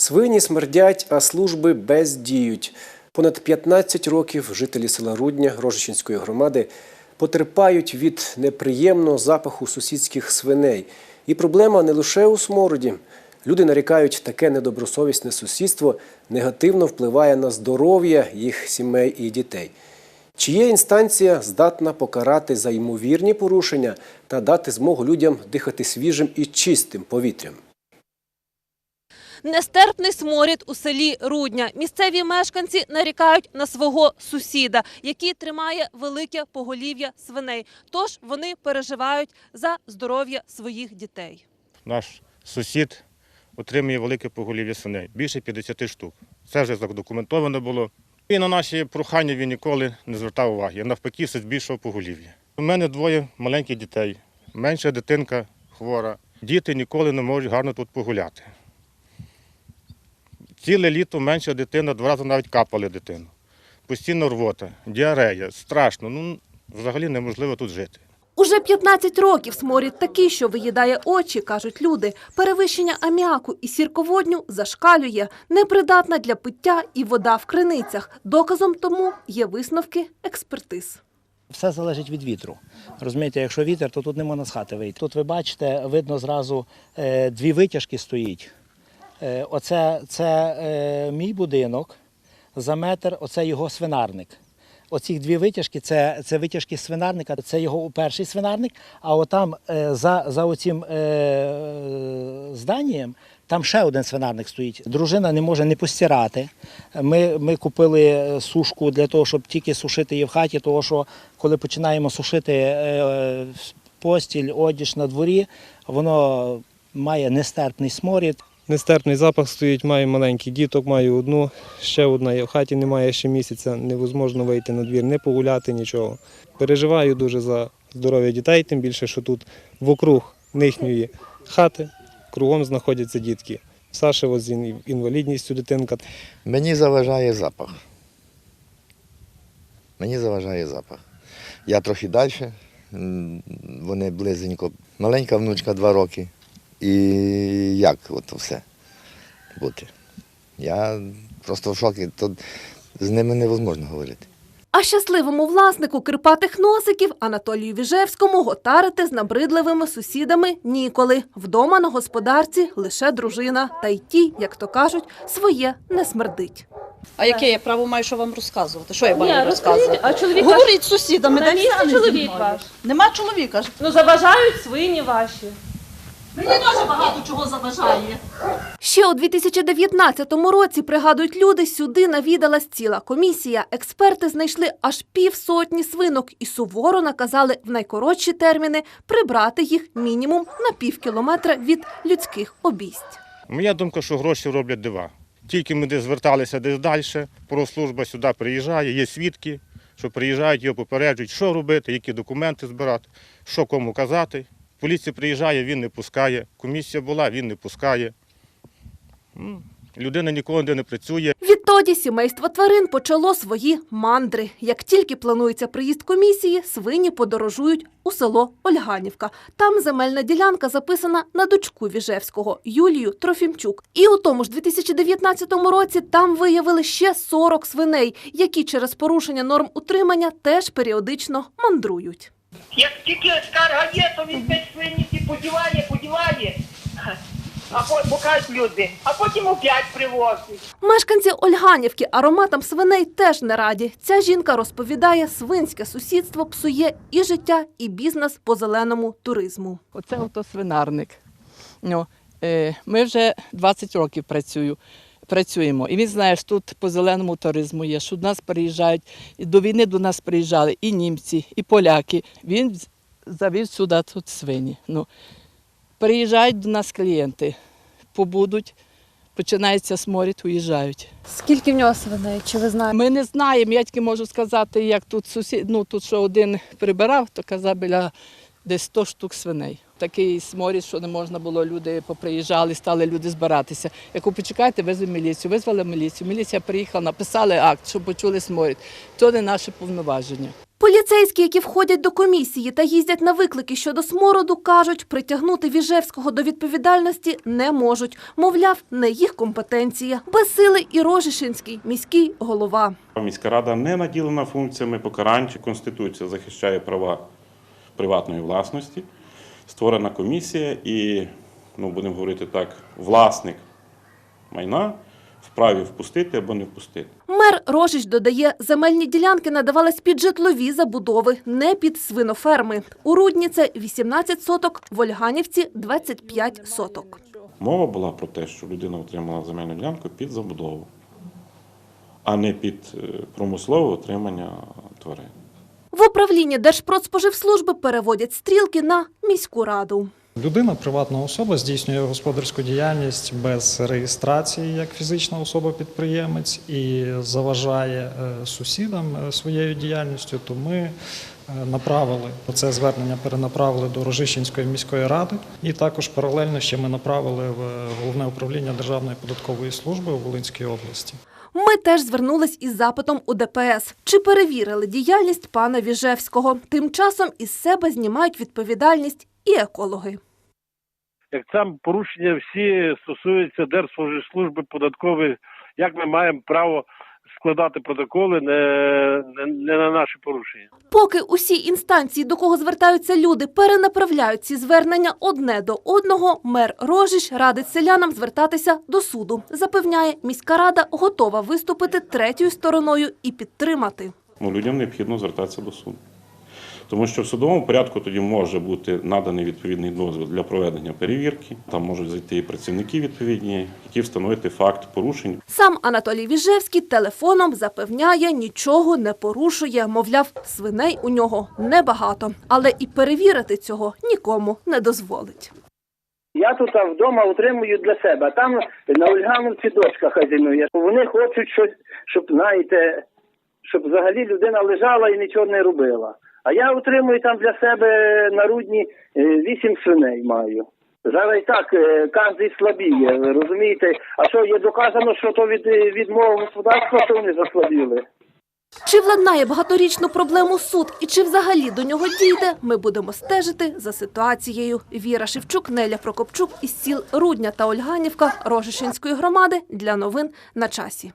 Свині смердять, а служби бездіють. Понад 15 років жителі села Рудня Рожичинської громади потерпають від неприємного запаху сусідських свиней. І проблема не лише у смороді. Люди нарікають, таке недобросовісне сусідство негативно впливає на здоров'я їх сімей і дітей. Чи є інстанція здатна покарати за ймовірні порушення та дати змогу людям дихати свіжим і чистим повітрям? Нестерпний сморід у селі Рудня. Місцеві мешканці нарікають на свого сусіда, який тримає велике поголів'я свиней. Тож вони переживають за здоров'я своїх дітей. Наш сусід отримує велике поголів'я свиней, більше 50 штук. Це вже задокументовано було. І на наші прохання він ніколи не звертав уваги. Навпаки, все збільшував поголів'я. У мене двоє маленьких дітей. Менша дитинка хвора. Діти ніколи не можуть гарно тут погуляти. Ціле літо менша дитина, два рази навіть капали дитину. Постійно рвота, діарея, страшно. Ну, взагалі неможливо тут жити. Уже 15 років сморід такий, що виїдає очі, кажуть люди. Перевищення аміаку і сірководню зашкалює, непридатна для пиття і вода в криницях. Доказом тому є висновки експертиз. Все залежить від вітру. Розумієте, якщо вітер, то тут не можна з хати вийти. Тут ви бачите, видно зразу е, дві витяжки стоїть. Е, оце це е, мій будинок, за метр оце його свинарник. Оці дві витяжки це, це витяжки свинарника, це його перший свинарник, а отам е, за, за оцим е, зданням там ще один свинарник стоїть. Дружина не може не постирати. Ми, ми купили сушку для того, щоб тільки сушити її в хаті, тому що коли починаємо сушити е, постіль, одіж на дворі, воно має нестерпний сморід. Нестерпний запах стоїть, маю маленьких діток, маю одну, ще одна є в хаті немає ще місяця, невозможно вийти на двір, не погуляти, нічого. Переживаю дуже за здоров'я дітей, тим більше, що тут вокруг їхньої хати кругом знаходяться дітки. Саша от з інвалідністю дитинка. Мені заважає запах. Мені заважає запах. Я трохи далі, вони близенько. Маленька внучка два роки. І як от все бути? Я просто в шокі. Тут з ними невозможно говорити. А щасливому власнику кирпатих носиків Анатолію Віжевському готарити з набридливими сусідами ніколи. Вдома на господарці лише дружина, та й ті, як то кажуть, своє не смердить. А яке я право маю, що вам розказувати? Що я маю розказувати? а чоловік Говоріть з сусідами, На де місці чоловік ваш? Нема чоловіка ж. ну заважають свині ваші. Мені дуже багато чого заважає. Ще у 2019 році, пригадують люди, сюди навідалась ціла комісія. Експерти знайшли аж півсотні свинок і суворо наказали в найкоротші терміни прибрати їх мінімум на пів кілометра від людських обійсть. Моя думка, що гроші роблять дива. Тільки ми десь зверталися десь далі, прослужба сюди приїжджає, є свідки, що приїжджають, його попереджують, що робити, які документи збирати, що кому казати. Поліція приїжджає, він не пускає. Комісія була, він не пускає. Людина ніколи не працює. Відтоді сімейство тварин почало свої мандри. Як тільки планується приїзд комісії, свині подорожують у село Ольганівка. Там земельна ділянка записана на дочку Віжевського Юлію Трофімчук. І у тому ж 2019 році там виявили ще 40 свиней, які через порушення норм утримання теж періодично мандрують. Як тільки скарга є, то він без свині ті подіває, подіває. А по- покажуть люди, а потім опять привозять. Мешканці Ольганівки ароматам свиней теж не раді. Ця жінка розповідає, свинське сусідство псує і життя, і бізнес по зеленому туризму. Оце ото свинарник. Ну, е, ми вже 20 років працюю, працюємо. І він знає, що тут по зеленому туризму є, що до нас приїжджають. І до війни до нас приїжджали і німці, і поляки. Він завів сюди тут свині. Ну, приїжджають до нас клієнти, побудуть, починається сморід, уїжджають. Скільки в нього свиней? Чи ви знаєте? Ми не знаємо, я тільки можу сказати, як тут сусід, ну тут що один прибирав, то казав біля десь 100 штук свиней. Такий сморід, що не можна було, люди поприїжджали, стали люди збиратися. Яку почекайте, визвали міліцію, визвали міліцію. Міліція приїхала, написали акт, щоб почули сморід. То не наше повноваження. Поліцейські, які входять до комісії та їздять на виклики щодо смороду, кажуть, притягнути Віжевського до відповідальності не можуть. Мовляв, не їх компетенція. Безсилий і Рожишинський міський голова. Міська рада не наділена функціями покарань чи Конституція захищає права приватної власності. Створена комісія і, ну будемо говорити так, власник майна вправі впустити або не впустити. Мер Рожич додає, земельні ділянки надавались під житлові забудови, не під свиноферми. У Рудні це 18 соток, в Ольганівці – 25 соток. Мова була про те, що людина отримала земельну ділянку під забудову, а не під е, промислове отримання тварин. В управлінні Держпродспоживслужби переводять стрілки на міську раду. Людина, приватна особа, здійснює господарську діяльність без реєстрації як фізична особа-підприємець і заважає е, сусідам е, своєю діяльністю, то ми е, направили це звернення, перенаправили до Рожищенської міської ради, і також паралельно ще ми направили в головне управління Державної податкової служби у Волинській області. Ми теж звернулись із запитом у ДПС. Чи перевірили діяльність пана Віжевського? Тим часом із себе знімають відповідальність і екологи. як там порушення всі стосуються Держслужби податкової, як ми маємо право складати протоколи не, не, не на наші порушення. Поки усі інстанції, до кого звертаються люди, перенаправляють ці звернення одне до одного, мер Рожич радить селянам звертатися до суду. Запевняє, міська рада готова виступити третьою стороною і підтримати. Ну, людям необхідно звертатися до суду. Тому що в судовому порядку тоді може бути наданий відповідний дозвіл для проведення перевірки. Там можуть зайти і працівники відповідні, які встановити факт порушень. Сам Анатолій Віжевський телефоном запевняє, нічого не порушує. Мовляв, свиней у нього небагато, але і перевірити цього нікому не дозволить. Я тут а, вдома утримую для себе, а там на Ольгановці дочка хазяйнує. Вони хочуть щось, щоб, знаєте, щоб взагалі людина лежала і нічого не робила. А я утримую там для себе на рудні е, вісім свиней маю. Зараз і так е, кожен слабіє, розумієте? А що є доказано, що то від, е, від мого господарства, що вони заслабіли? Чи владнає багаторічну проблему суд і чи взагалі до нього дійде, ми будемо стежити за ситуацією. Віра Шевчук, Неля Прокопчук із сіл Рудня та Ольганівка Рожишинської громади для новин на часі.